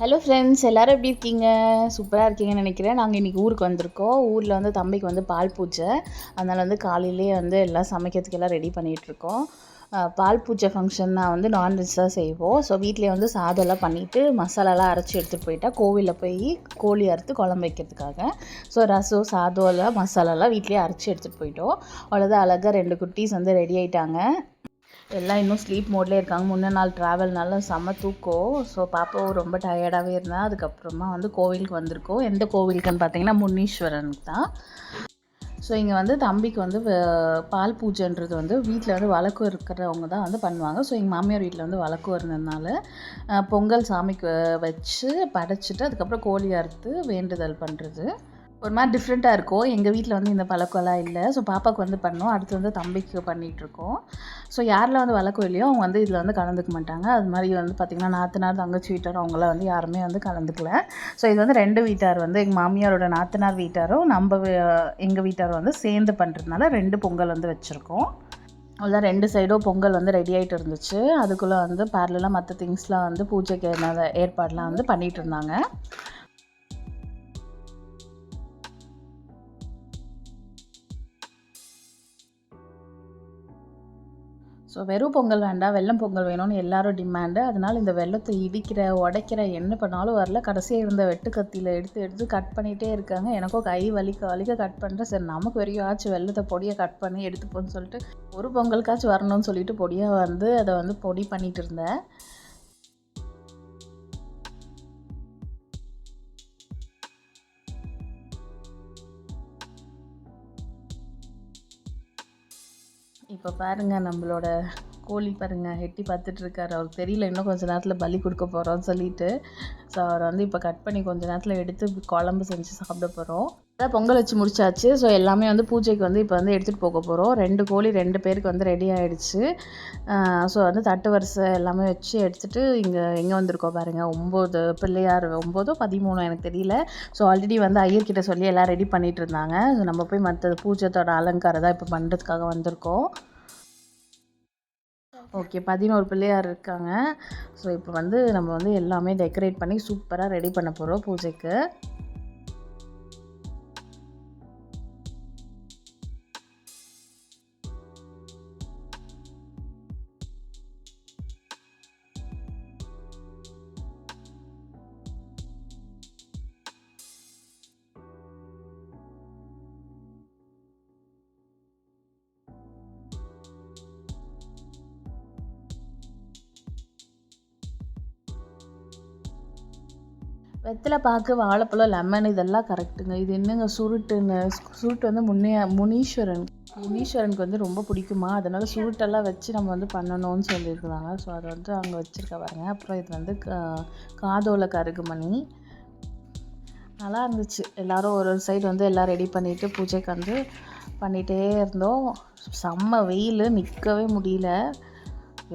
Hello friends எல்லோரும் எப்படி இருக்கீங்க? சூப்பராக இருக்கீங்கன்னு நினைக்கிறேன். நாங்கள் இன்றைக்கி ஊருக்கு வந்திருக்கோம். ஊரில் வந்து தம்பிக்கு வந்து பால் பூஜை. அதனால் வந்து காலையிலேயே வந்து எல்லாம் சமைக்கிறதுக்கெல்லாம் ரெடி பண்ணிகிட்ருக்கோம் பால் பூஜை ஃபங்க்ஷன்னா வந்து நான்வெஜ் தான் செய்வோம். ஸோ வீட்டிலே வந்து சாதம்லாம் பண்ணிவிட்டு மசாலாலாம் அரைச்சி எடுத்துகிட்டு போயிட்டா கோவிலில் போய் கோழி அறுத்து குழம்பு வைக்கிறதுக்காக. ஸோ ரசம் சாதம் எல்லாம் மசாலாலாம் வீட்லேயே அரைச்சி எடுத்துகிட்டு போயிட்டோம். அவ்வளோதான் அழகாக ரெண்டு குட்டீஸ் வந்து ரெடி ஆகிட்டாங்க எல்லாம் இன்னும் ஸ்லீப் மோட்லேயே இருக்காங்க. முன்ன நாள் ட்ராவல்னால செம்ம தூக்கம். ஸோ பாப்பாவும் ரொம்ப டயர்டாகவே இருந்தால் அதுக்கப்புறமா வந்து கோவிலுக்கு வந்திருக்கோம். எந்த கோவிலுக்குன்னு பார்த்தீங்கன்னா முன்னீஸ்வரனுக்கு தான். ஸோ இங்கே வந்து தம்பிக்கு வந்து பால் பூஜைன்றது வந்து வீட்டில் வந்து வழக்கம் இருக்கிறவங்க தான் வந்து பண்ணுவாங்க. ஸோ எங்கள் மாமியார் வீட்டில் வந்து வழக்கம் இருந்ததுனால பொங்கல் சாமிக்கு வச்சு படைச்சிட்டு அதுக்கப்புறம் கோழி அறுத்து வேண்டுதல் பண்ணுறது ஒரு மாதிரி டிஃப்ரெண்ட்டாக இருக்கும். எங்கள் வீட்டில் வந்து இந்த பழக்கம்லாம் இல்லை. ஸோ பாப்பாவுக்கு வந்து பண்ணோம். அடுத்து வந்து தம்பிக்கு பண்ணிகிட்ருக்கோம் ஸோ யாரில் வந்து வழக்கம் இல்லையோ அவங்க வந்து இதில் வந்து கலந்துக்க மாட்டாங்க. அது மாதிரி வந்து பார்த்திங்கன்னா நாத்தனார் தங்கச்சி வீட்டார் அவங்களாம் வந்து யாருமே வந்து கலந்துக்கல. ஸோ இது வந்து ரெண்டு வீட்டார் வந்து எங்கள் மாமியாரோட நாத்தனார் வீட்டாரும் நம்ம எங்கள் வீட்டார் வந்து சேர்ந்து பண்ணுறதுனால ரெண்டு பொங்கல் வந்து வச்சுருக்கோம். அவ்வளோதான் ரெண்டு சைடும் பொங்கல் வந்து ரெடி ஆகிட்டு இருந்துச்சு. அதுக்குள்ளே வந்து பேரலாம் மற்ற திங்ஸ்லாம் வந்து பூஜைக்கு ஏற்பாடெலாம் வந்து பண்ணிகிட்டு இருந்தாங்க. ஸோ வெறும் பொங்கல் வேண்டாம் வெள்ளம் பொங்கல் வேணும்னு எல்லாரும் டிமாண்டு அதனால் இந்த வெள்ளத்தை இடிக்கிற உடைக்கிற என்ன பண்ணாலும் வரல. கடைசியாக இருந்த வெட்டு கத்தியில் எடுத்து எடுத்து கட் பண்ணிகிட்டே இருக்காங்க. எனக்கும் கை வலிக்க வலிக்க கட் பண்ணுறேன் சரி நமக்கு வரையும் ஆச்சு. வெள்ளத்தை பொடியை கட் பண்ணி எடுத்துப்போன்னு சொல்லிட்டு ஒரு பொங்கலுக்காச்சும் வரணும்னு சொல்லிட்டு பொடியாக வந்து அதை வந்து பொடி பண்ணிகிட்டு இருந்தேன். இப்போ பாருங்கள் நம்மளோட கோழி பாருங்கள் எட்டி பார்த்துட்ருக்காரு அவருக்கு தெரியல இன்னும் கொஞ்சம் நேரத்தில் பலி கொடுக்க போகிறோம்னு சொல்லிட்டு. ஸோ அவரை வந்து இப்போ கட் பண்ணி கொஞ்சம் நேரத்தில் எடுத்து குழம்பு செஞ்சு சாப்பிட போகிறோம் பொங்கல் வச்சு முடிச்சாச்சு. ஸோ எல்லாமே வந்து பூஜைக்கு வந்து இப்போ வந்து எடுத்துகிட்டு போக போகிறோம் ரெண்டு கோழி ரெண்டு பேருக்கு வந்து ரெடி ஆகிடுச்சு ஸோ வந்து தட்டு வரிசை எல்லாமே வச்சு எடுத்துகிட்டு இங்கே எங்கே வந்திருக்கோம் பாருங்கள் ஒம்பது பிள்ளையார் ஒம்போதோ பதிமூணோ எனக்கு தெரியல. ஸோ ஆல்ரெடி வந்து ஐயர்கிட்ட சொல்லி எல்லாம் ரெடி பண்ணிகிட்டு இருந்தாங்க. ஸோ நம்ம போய் மற்ற பூஜைத்தோட அலங்காரம் தான் இப்போ பண்ணுறதுக்காக வந்திருக்கோம். ஓகே பதினோரு பிள்ளையார் இருக்காங்க. ஸோ இப்போ வந்து நம்ம வந்து எல்லாமே டெக்கரேட் பண்ணி சூப்பராக ரெடி பண்ண போகிறோம் பூஜைக்கு. வெத்தலை பாக்கு வாழைப்பழம் லெமன் இதெல்லாம் கரெக்டுங்க இது என்னங்க சுருட்டுன்னு? சுருட்டு வந்து முன்னே முனீஸ்வரன் முனீஸ்வரனுக்கு வந்து ரொம்ப பிடிக்குமா? அதனால் சுருட்டெல்லாம் வச்சு நம்ம வந்து பண்ணணும்னு சொல்லியிருக்காங்க ஸோ அதை வந்து அங்கே வச்சுருக்க பாருங்க. அப்புறம் இது வந்து காதோல கருகுமணி. நல்லா இருந்துச்சு. எல்லோரும் ஒரு ஒரு சைடு வந்து எல்லாம் ரெடி பண்ணிவிட்டு பூஜைக்கு வந்து பண்ணிகிட்டே இருந்தோம். செம்ம வெயில். நிற்கவே முடியல.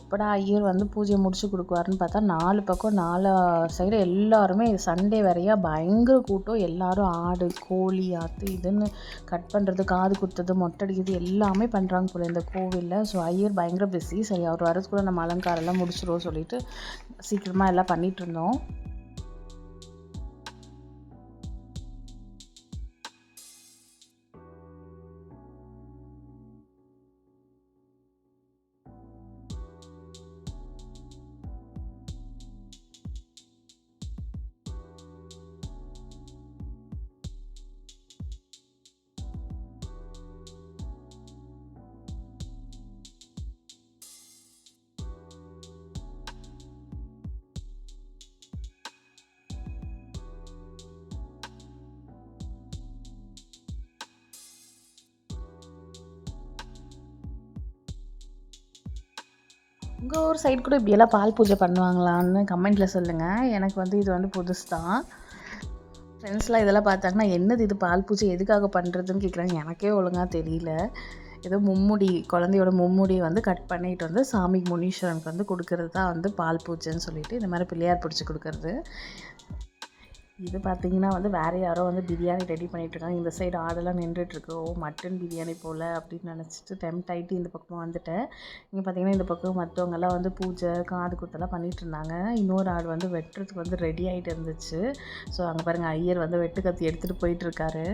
எப்படா ஐயர் வந்து பூஜையை முடிச்சு கொடுக்குவாருன்னு பார்த்தா நாலு பக்கம் நாலு சைடு எல்லாருமே சண்டே வரையா பயங்கர கூட்டம். எல்லாரும் ஆடு கோழி ஆற்று இதுன்னு கட் பண்ணுறது காது குத்துறது மொட்டை அடிக்கிறது எல்லாமே பண்ணுறாங்க போல இந்த கோவிலில். ஸோ ஐயர் பயங்கர பிஸி சரி அவர் வரதுக்குள்ளே நம்ம அலங்காரம்லாம் முடிச்சிடுவோம் சொல்லிட்டு சீக்கிரமாக எல்லாம் பண்ணிகிட்டு இருந்தோம். உங்கள் ஊர் சைடு கூட இப்படியெல்லாம் பால் பூஜை பண்ணுவாங்களான்னு கமெண்ட்டில் சொல்லுங்கள் எனக்கு வந்து இது வந்து புதுசு தான் ஃப்ரெண்ட்ஸ்லாம் இதெல்லாம் பார்த்தாங்கன்னா என்னது இது பால் பூஜை எதுக்காக பண்ணுறதுன்னு கேட்குறாங்க எனக்கே ஒழுங்காக தெரியல. ஏதோ மும்முடி குழந்தையோட மும்முடி வந்து கட் பண்ணிட்டு வந்து சாமி முனீஸ்வரனுக்கு வந்து கொடுக்கறது தான் வந்து பால் பூஜைன்னு சொல்லிட்டு இந்த மாதிரி பிள்ளையார் பிடிச்சி கொடுக்கறது. இது பார்த்தீங்கன்னா வந்து வேறு யாரோ வந்து பிரியாணி ரெடி பண்ணிகிட்ருக்காங்க இந்த சைடு ஆடெல்லாம் நின்றுட்டுருக்கு. ஓ மட்டன் பிரியாணி போல் அப்படின்னு நினச்சிட்டு டெம்ட் ஆகிட்டு இந்த பக்கமாக வந்துட்டேன். இங்கே பார்த்தீங்கன்னா இந்த பக்கம் மற்றவங்கெல்லாம் வந்து பூஜை காது குத்தெல்லாம் பண்ணிகிட்டு இருந்தாங்க. இன்னொரு ஆடு வந்து வெட்டுறதுக்கு வந்து ரெடி ஆகிட்டு இருந்துச்சு. ஸோ அங்கே பாருங்கள் ஐயர் வந்து வெட்டு கத்தி எடுத்துகிட்டு போயிட்டுருக்காரு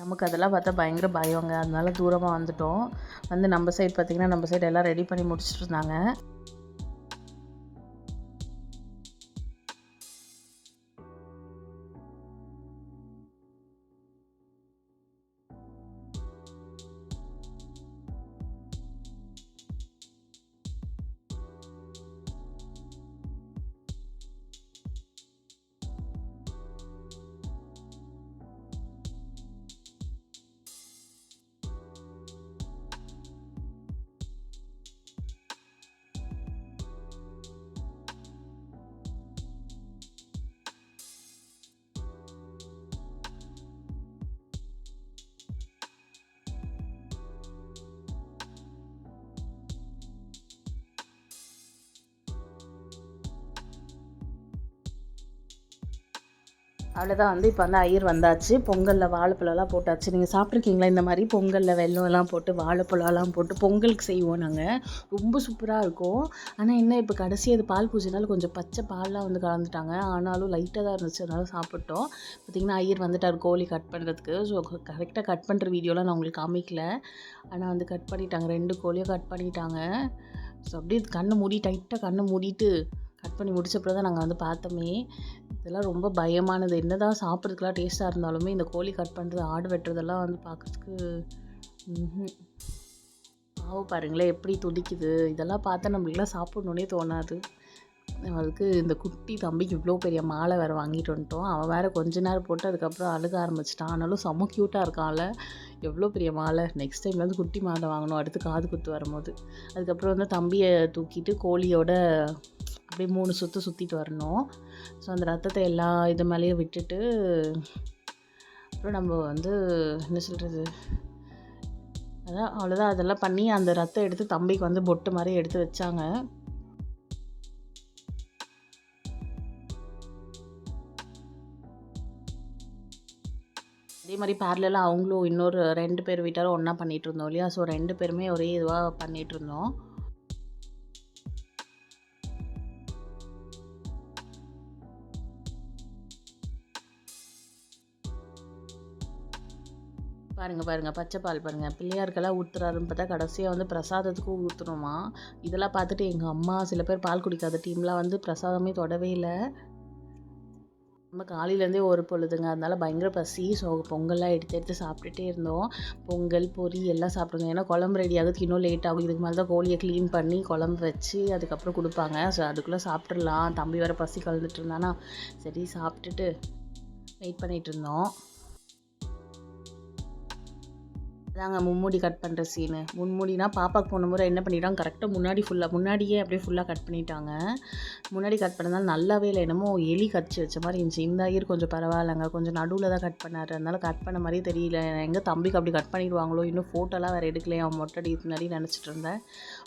நமக்கு அதெல்லாம் பார்த்தா பயங்கர பயங்க. அதனால தூரமாக வந்துட்டோம். வந்து நம்ம சைடு பார்த்திங்கன்னா நம்ம சைடு எல்லாம் ரெடி பண்ணி முடிச்சுட்டு இருந்தாங்க. அவ்வளோதான் வந்து இப்போ வந்து ஐயர் வந்தாச்சு. பொங்கலில் வாழைப்பழம்லாம் போட்டாச்சு. நீங்கள் சாப்பிட்ருக்கீங்களா இந்த மாதிரி? பொங்கலில் வெள்ளம்லாம் போட்டு வாழைப்பழம்லாம் போட்டு பொங்கலுக்கு செய்வோம் நாங்கள் ரொம்ப சூப்பராக இருக்கும். ஆனால் என்ன இப்போ கடைசி அது பால் பூஜைனால கொஞ்சம் பச்சை பால்லாம் வந்து கலந்துட்டாங்க. ஆனாலும் லைட்டாக தான் இருந்துச்சு. அதனால சாப்பிட்டோம். பார்த்திங்கன்னா ஐயர் வந்துட்டார் கோழி கட் பண்ணுறதுக்கு ஸோ கரெக்டாக கட் பண்ணுற வீடியோலாம் நான் உங்களுக்கு காமிக்கல. ஆனால் வந்து கட் பண்ணிட்டாங்க. ரெண்டு கோழியும் கட் பண்ணிட்டாங்க. ஸோ அப்படியே கண்ணை மூடி டைட்டாக கண்ணை மூடிட்டு கட் பண்ணி முடிச்சப்பறம் தான் நாங்கள் வந்து பார்த்தோமே. இதெல்லாம் ரொம்ப பயமானது. என்ன தான் சாப்பிட்றதுக்குலாம் டேஸ்ட்டாக இருந்தாலுமே இந்த கோழி கட் பண்ணுறது ஆடு வெட்டுறதெல்லாம் வந்து பார்க்குறதுக்கு பாவம் பாருங்களேன் எப்படி துடிக்குது? இதெல்லாம் பார்த்தா நம்மளுக்குலாம் சாப்பிட்ணுன்னே தோணாது. அவளுக்கு இந்த குட்டி தம்பிக்கு இவ்வளோ பெரிய மாலை வேறு வாங்கிட்டு வந்துட்டோம். அவன் வேறு கொஞ்ச நேரம் போட்டு அதுக்கப்புறம் அழுக ஆரம்பிச்சிட்டான் ஆனாலும் செம்ம க்யூட்டாக இருக்கான்ல எவ்வளோ பெரிய மாலை. நெக்ஸ்ட் டைம் வந்து குட்டி மாலை வாங்கணும். அடுத்து காது குத்து வரும்போது. அதுக்கப்புறம் வந்து தம்பியை தூக்கிட்டு கோழியோட அப்படியே மூணு சுற்று சுற்றிட்டு வரணும். ஸோ அந்த ரத்தத்தை எல்லா இது மேலேயும் விட்டுட்டு அப்புறம் நம்ம வந்து என்ன சொல்கிறது அதான் அவ்வளோதான் அதெல்லாம் பண்ணி அந்த ரத்தம் எடுத்து தம்பிக்கு வந்து பொட்டு மாதிரி எடுத்து வச்சாங்க. அதே மாதிரி பேரலாக அவங்களும் இன்னொரு ரெண்டு பேர் வீட்டாரும் ஒன்றா பண்ணிகிட்டு இருந்தோம் இல்லையா? ஸோ ரெண்டு பேருமே ஒரே இதுவாக பண்ணிகிட்டு இருந்தோம் பாருங்கள் பாருங்கள் பச்சை பால் பாருங்கள் பிள்ளையாருக்கெல்லாம் ஊற்றுறாருன்னு பார்த்தா கடைசியாக வந்து பிரசாதத்துக்கும் ஊற்றுணுமா இதெல்லாம் பார்த்துட்டு எங்கள் அம்மா சில பேர் பால் குடிக்காத டீம்லாம் வந்து பிரசாதமே தொடவே இல்லை. நம்ம காலையிலேருந்தே ஒரு பொழுதுங்க. அதனால பயங்கர பசி ஸோ பொங்கல்லாம் எடுத்து எடுத்து சாப்பிட்டுட்டே இருந்தோம். பொங்கல் பொரி எல்லாம் சாப்பிடுங்க ஏன்னா குழம்பு ரெடி ஆகுதுக்கு இன்னும் லேட் ஆகும். இதுக்கு மேலே தான் கோழியை க்ளீன் பண்ணி குழம்பு வச்சு அதுக்கப்புறம் கொடுப்பாங்க. ஸோ அதுக்குள்ளே சாப்பிட்றலாம் தம்பி வேறு பசி கலந்துட்டு இருந்தானா? சரி சாப்பிட்டுட்டு வெயிட் பண்ணிகிட்டு இருந்தோம். அதாங்க மும்முடி கட் பண்ணுற சீனு முன்முடினா பாப்பாக்கு போன முறை என்ன பண்ணிட்டாங்க கரெக்டாக முன்னாடி ஃபுல்லாக முன்னாடியே அப்படியே ஃபுல்லாக கட் பண்ணிட்டாங்க. முன்னாடி கட் பண்ணதால் நல்லாவே இல்லை என்னமோ எலி கடிச்சு வச்ச மாதிரி இருந்துச்சு. இந்த ஐயர் கொஞ்சம் பரவாயில்லைங்க. கொஞ்சம் நடுவில் தான் கட் பண்ணார். அதனால கட் பண்ண மாதிரியே தெரியல. எங்கள் தம்பிக்கு அப்படி கட் பண்ணிடுவாங்களோ இன்னும் ஃபோட்டோலாம் வேறு எடுக்கலையே அவன் மொட்டடி முன்னாடி நினச்சிட்டு இருந்தேன்.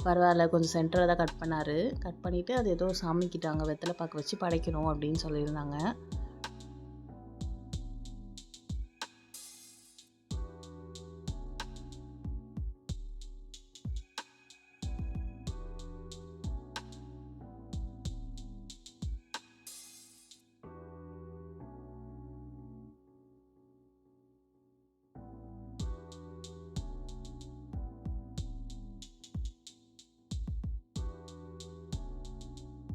பரவாயில்ல கொஞ்சம் சென்டரில் தான் கட் பண்ணார். கட் பண்ணிவிட்டு அது ஏதோ சாமிக்கிட்டாங்க வெத்தலை பார்க்க வச்சு படைக்கணும் அப்படின்னு சொல்லியிருந்தாங்க.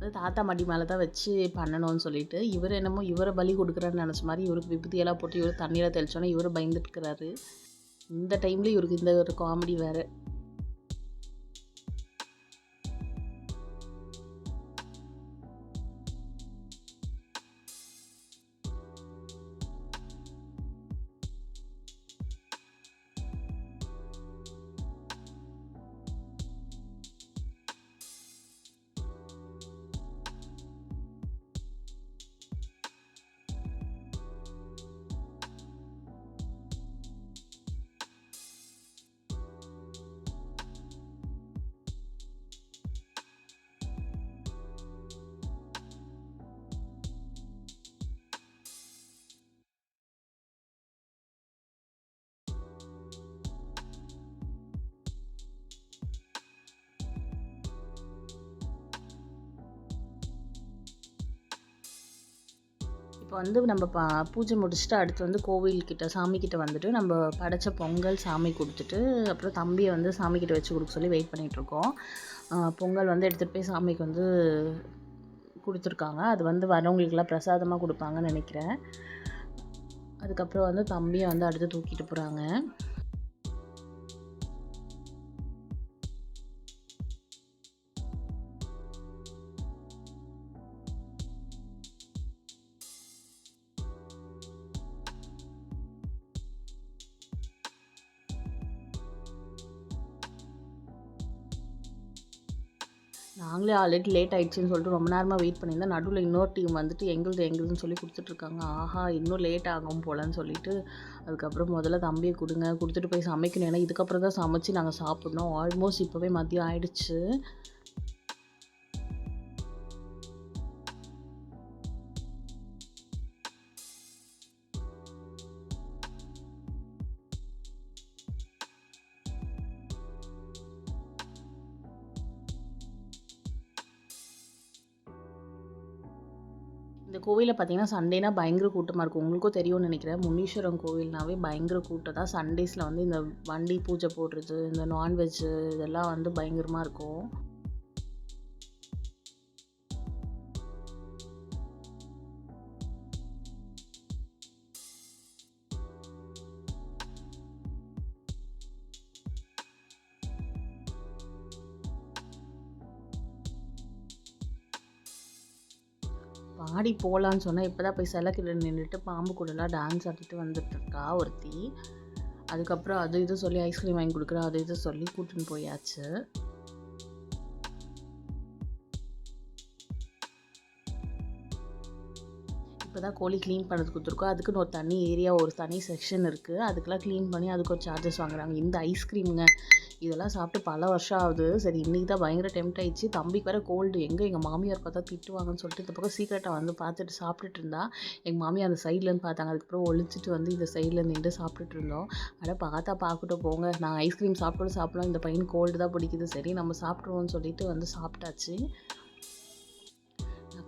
தாத்தா மடி மேலே தான் வச்சு பண்ணணும்னு சொல்லிட்டு இவர் என்னமோ இவரை பலி கொடுக்குறான்னு நினச்ச மாதிரி இவருக்கு விபத்தியெல்லாம் போட்டு இவர் தண்ணியில் தெளிச்சோன்னே இவர் பயந்துட்டுருக்கிறாரு. இந்த டைமில் இவருக்கு இந்த ஒரு காமெடி வேறு. இப்போ வந்து நம்ம பா பூஜை முடிச்சுட்டு அடுத்து வந்து கோவில்கிட்ட சாமிக்கிட்ட வந்துட்டு நம்ம படைச்ச பொங்கல் சாமி கொடுத்துட்டு அப்புறம் தம்பியை வந்து சாமிக்கிட்ட வச்சு கொடுக்க சொல்லி வெயிட் பண்ணிகிட்ருக்கோம் பொங்கல் வந்து எடுத்துகிட்டு போய் சாமிக்கு வந்து கொடுத்துருக்காங்க. அது வந்து வரவங்களுக்கெல்லாம் பிரசாதமாக கொடுப்பாங்கன்னு நினைக்கிறேன். அதுக்கப்புறம் வந்து தம்பியை வந்து அடுத்து தூக்கிட்டு போகிறாங்க நாங்களே ஆல்ரெடி லேட் ஆகிடுச்சின்னு சொல்லிட்டு ரொம்ப நேரமாக வெயிட் பண்ணியிருந்தேன் நடுவில் இன்னொரு டீம் வந்துட்டு எங்களுது எங்களுதுன்னு சொல்லி கொடுத்துட்ருக்காங்க. ஆஹா இன்னும் லேட் ஆகும் போலன்னு சொல்லிட்டு அதுக்கப்புறம் முதல்ல தம்பியை கொடுங்க கொடுத்துட்டு போய் சமைக்கணும். ஏன்னா இதுக்கப்புறம் தான் சமைச்சு நாங்கள் சாப்பிட்ணும். ஆல்மோஸ்ட் இப்போவே மதியம் ஆயிடுச்சு. கோவிலில் பார்த்தீங்கன்னா சண்டேனா பயங்கர கூட்டமாக இருக்கும். உங்களுக்கும் தெரியும்னு நினைக்கிறேன். முனீஸ்வரம் கோவில்னாவே பயங்கர கூட்டம் தான். சண்டேஸில் வந்து இந்த வண்டி பூஜை போடுறது இந்த நான்வெஜ்ஜு இதெல்லாம் வந்து பயங்கரமாக இருக்கும். பாடி போகலான்னு சொன்னால் இப்போ தான் போய் சிலைக்கிட்ட நின்றுட்டு பாம்பு கூடலாம் டான்ஸ் ஆடிட்டு வந்துட்டுருக்கா ஒருத்தி. அதுக்கப்புறம் அது இது சொல்லி ஐஸ்கிரீம் வாங்கி கொடுக்குறா அது இது சொல்லி கூட்டின்னு போயாச்சு. இப்போ தான் கோழி க்ளீன் பண்ணது கொடுத்துருக்கோம். அதுக்குன்னு ஒரு தனி ஏரியா ஒரு தனி செக்ஷன் இருக்குது அதுக்கெல்லாம் க்ளீன் பண்ணி அதுக்கு ஒரு சார்ஜஸ் வாங்குறாங்க. இந்த ஐஸ்கிரீமுங்க இதெல்லாம் சாப்பிட்டு பல வருஷம் ஆகுது. சரி இன்றைக்கி தான் பயங்கர டெம்ட் ஆயிடுச்சு. தம்பிக்கு வேறு கோல்டு எங்கே எங்கள் மாமியார் பார்த்தா திட்டுவாங்கன்னு சொல்லிட்டு இந்த பக்கம் சீக்கிரட்டாக வந்து பார்த்துட்டு சாப்பிட்டுட்டு இருந்தா. எங்கள் மாமியார் அந்த சைட்லேருந்து பார்த்தாங்க. அதுக்கப்புறம் ஒழிச்சிட்டு வந்து இந்த சைடில் நின்று சாப்பிட்டுட்டு இருந்தோம். அட பார்த்தா பார்க்கட்டும் போங்க. நான் ஐஸ்கிரீம் சாப்பிட்டு சாப்பிடலாம். இந்த பையன் கோல்டு தான் பிடிக்குது. சரி நம்ம சாப்பிட்ருவோம்னு சொல்லிட்டு வந்து சாப்பிட்டாச்சு.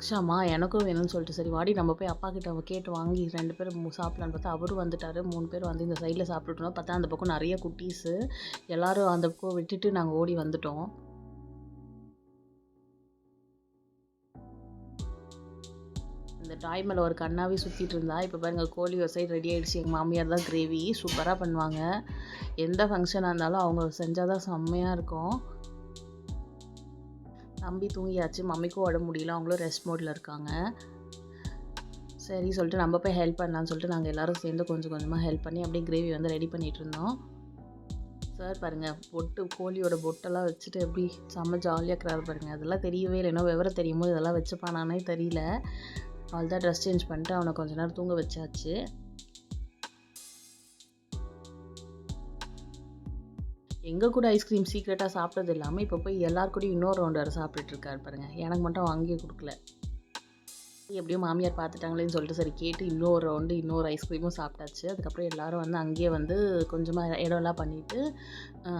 அக்ஷாமா எனக்கும் வேணும்னு சொல்லிட்டு சரி வாடி நம்ம போய் அப்பா கிட்ட கேட்டு வாங்கி ரெண்டு பேரும் சாப்பிட்லான்னு பார்த்தா அவரும் வந்துட்டார். மூணு பேர் வந்து இந்த சைடில் சாப்பிட்டுட்டோம் பார்த்தா அந்த பக்கம் நிறைய குட்டீஸு. எல்லோரும் அந்த பக்கம் விட்டுட்டு நாங்கள் ஓடி வந்துட்டோம். இந்த டாய் மேலே ஒரு கண்ணாவே சுற்றிட்டு இருந்தா இப்போ பாருங்கள் கோழி ஒரு சைடு ரெடி ஆகிடுச்சு எங்கள் மாமியார் தான் கிரேவி சூப்பராக பண்ணுவாங்க. எந்த ஃபங்க்ஷனாக இருந்தாலும் அவங்க செஞ்சால் தான் செம்மையாக இருக்கும். தம்பி தூங்கியாச்சு மம்மிக்கும் உடம்பு முடியல அவங்களும் ரெஸ்ட் மோடில் இருக்காங்க. சரி சொல்லிட்டு நம்ம போய் ஹெல்ப் பண்ணலான்னு சொல்லிட்டு நாங்கள் எல்லோரும் சேர்ந்து கொஞ்சம் கொஞ்சமாக ஹெல்ப் பண்ணி அப்படியே கிரேவி வந்து ரெடி பண்ணிகிட்டு இருந்தோம். சார் பாருங்கள் பொட்டு கோழியோட பொட்டெல்லாம் வச்சுட்டு எப்படி செம்ம ஜாலியாக இருக்கிறாரு பாருங்கள் அதெல்லாம் தெரியவே இல்லை. இன்னும் விவரம் தெரியுமோ இதெல்லாம் வச்சுப்பானானே தெரியல. அவள் தான் ட்ரெஸ் சேஞ்ச் பண்ணிட்டு அவனை கொஞ்ச நேரம் தூங்க வச்சாச்சு. எங்கள் கூட ஐஸ்கிரீம் சீக்ரெட்டாக சாப்பிட்டது இல்லாமல் இப்போ போய் எல்லார் கூடயும் இன்னொரு ரவுண்ட் வர சாப்பிட்டுட்டு பாருங்கள் எனக்கு மட்டும் வாங்கியே கொடுக்கல. எப்படியோ மாமியார் பார்த்துட்டாங்களேன்னு சொல்லிட்டு சரி கேட்டு இன்னொரு ரவுண்டு இன்னொரு ஐஸ்கிரீமும் சாப்பிட்டாச்சு. அதுக்கப்புறம் எல்லோரும் வந்து அங்கேயே வந்து கொஞ்சமாக இடம்லாம் பண்ணிவிட்டு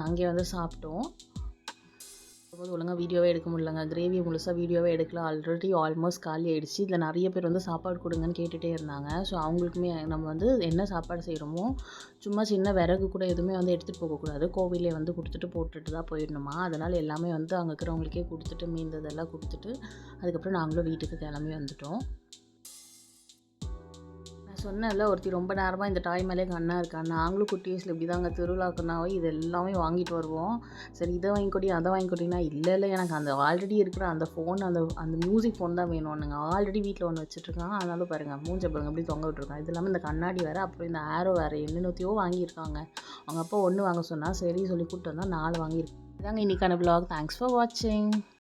அங்கேயே வந்து சாப்பிட்டோம். போது ஒழுங்காக வீடியோவே எடுக்க முடியலங்க. கிரேவி முழுசாக வீடியோவே எடுக்கல. ஆல்ரெடி ஆல்மோஸ்ட் காலி ஆகிடுச்சு இதில் நிறைய பேர் வந்து சாப்பாடு கொடுங்கன்னு கேட்டுகிட்டே இருந்தாங்க. ஸோ அவங்களுக்குமே நம்ம வந்து என்ன சாப்பாடு செய்கிறோமோ சும்மா சின்ன விறகு கூட எதுவுமே வந்து எடுத்துகிட்டு போகக்கூடாது கோவிலே வந்து கொடுத்துட்டு போட்டுட்டு தான் போயிடணுமா? அதனால் எல்லாமே வந்து அங்கே இருக்கிறவங்களுக்கே கொடுத்துட்டு மீந்ததெல்லாம் கொடுத்துட்டு அதுக்கப்புறம் நாங்களும் வீட்டுக்கு கிளம்பி வந்துட்டோம். சொன்னேன்ல ஒருத்தி ரொம்ப நேரமாக இந்த டாய் மேலே கண்ணா இருக்கா? நாங்களும் குட்டி வயசில் இப்படி தாங்க திருவிழாக்குனாவே இது எல்லாமே வாங்கிட்டு வருவோம். சரி இதை வாங்கி அதை வாங்கி கொட்டினா இல்லை இல்லை எனக்கு அந்த ஆல்ரெடி இருக்கிற அந்த ஃபோன் அந்த அந்த மியூசிக் ஃபோன் தான் வேணும்னுங்க ஆல்ரெடி வீட்டில் ஒன்று வச்சுட்ருக்கான் அதனால பாருங்கள் மூஞ்ச பாருங்க அப்படி தொங்க விட்டுருக்கான். இது இல்லாமல் இந்த கண்ணாடி வேறு அப்புறம் இந்த ஆரோ வேறு என்னென்னத்தையோ வாங்கியிருக்காங்க. அவங்க அப்பா ஒன்று வாங்க சொன்னால் சரி சொல்லி கூப்பிட்டு வந்தால் நாலு வாங்கியிருக்காங்க. இதாங்க இன்றைக்கான ப்ளாக் தேங்க்ஸ் ஃபார் வாட்சிங்